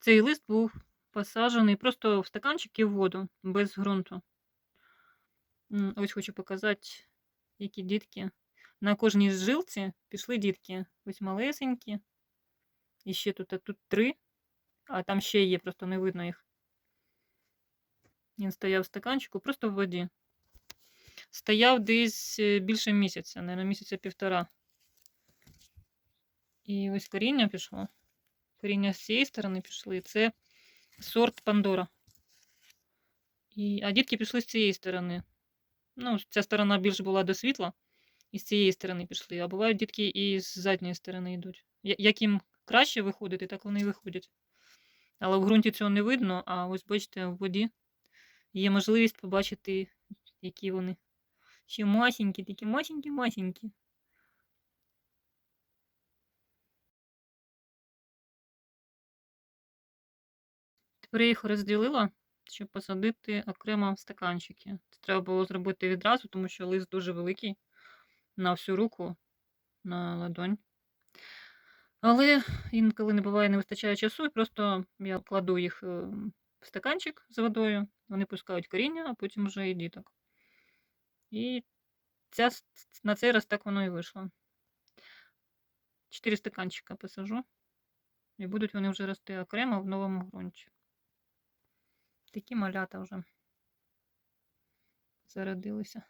Цей лист був посаджений просто в стаканчик і в воду, без ґрунту. Ось хочу показати, які дітки. На кожній жилці пішли дітки. Ось малесенькі. І ще тут, а тут три, а там ще є, просто не видно їх. Він стояв в стаканчику, просто в воді. Стояв десь е, більше місяця, мабуть, місяця півтора. І ось коріння пішло. Коріння з цієї сторони пішли. Це сорт Пандора. І, а дітки пішли з цієї сторони. Ну, ця сторона більш була до світла, і з цієї сторони пішли. А бувають дітки і з задньої сторони йдуть. Як їм краще виходити, так вони і виходять. Але в ґрунті цього не видно, а ось бачите, в воді є можливість побачити, які вони. Ще масенькі, такі масенькі-масенькі. Тепер я їх розділила, щоб посадити окремо в стаканчики. Це треба було зробити відразу, тому що лист дуже великий на всю руку, на ладонь. Але інколи не буває, не вистачає часу, і просто я кладу їх е, в стаканчик з водою, вони пускають коріння, а потім вже і діток. І ця, на цей раз так воно і вийшло. Чотири стаканчика посажу, і будуть вони вже рости окремо в новому ґрунті. Такі малята вже зародилися.